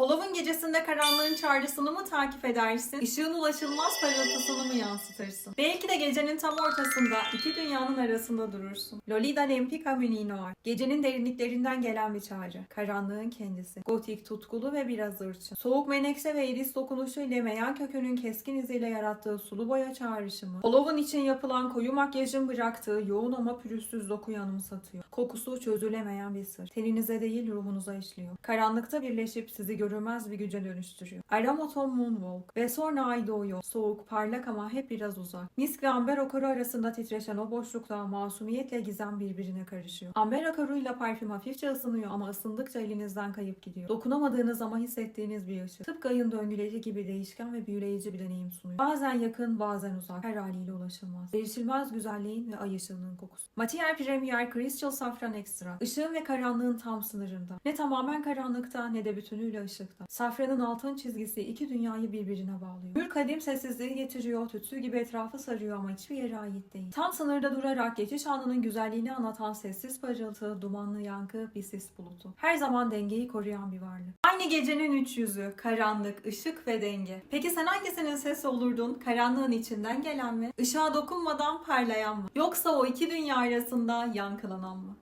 Halloween gecesinde karanlığın çağrısını mı takip edersin? Işığın ulaşılmaz parıltısını mı yansıtırsın? Belki de gecenin tam ortasında iki dünyanın arasında durursun. Lolita Lempicka Müninoar. Gecenin derinliklerinden gelen bir çağrı. Karanlığın kendisi. Gotik, tutkulu ve biraz ırçın. Soğuk menekşe ve iris dokunuşu ile meyan kökünün keskin iziyle yarattığı sulu boya çağrışımı. Halloween için yapılan koyu makyajın bıraktığı yoğun ama pürüzsüz dokuyu anımsatıyor. Kokusu çözülemeyen bir sır. Teninize değil ruhunuza işliyor. Karanlıkta birleşip sizi görünmez bir güce dönüştürüyor. Aramoton Moonwalk ve sonra ay doğuyor. Soğuk, parlak ama hep biraz uzak. Misk ve amber akaru arasında titreşen o boşlukta masumiyetle gizem birbirine karışıyor. Amber akaruyla parfüm hafifçe ısınıyor ama ısındıkça elinizden kayıp gidiyor. Dokunamadığınız ama hissettiğiniz bir ışık. Tıpkı ayın döngüleri gibi değişken ve büyüleyici bir deneyim sunuyor. Bazen yakın, bazen uzak. Her haliyle ulaşılmaz. Erişilmez güzelliğin ve ay ışığının kokusu. Matier Premier Crystal Safran Extra. Işığın ve karanlığın tam sınırında. Ne tamamen karanlıkta ne de bütünüyle ışıkta. Safranın altın çizgisi iki dünyayı birbirine bağlıyor. Hür kadim sessizliği getiriyor, tütsü gibi etrafı sarıyor ama hiçbir yere ait değil. Tam sınırda durarak geçiş anının güzelliğini anlatan sessiz parıltı, dumanlı yankı, bir sis bulutu. Her zaman dengeyi koruyan bir varlık. Aynı gecenin üç yüzü, karanlık, ışık ve denge. Peki sen hangisinin sesi olurdun? Karanlığın içinden gelen mi? Işığa dokunmadan parlayan mı? Yoksa o iki dünya arasında yankılanan mı?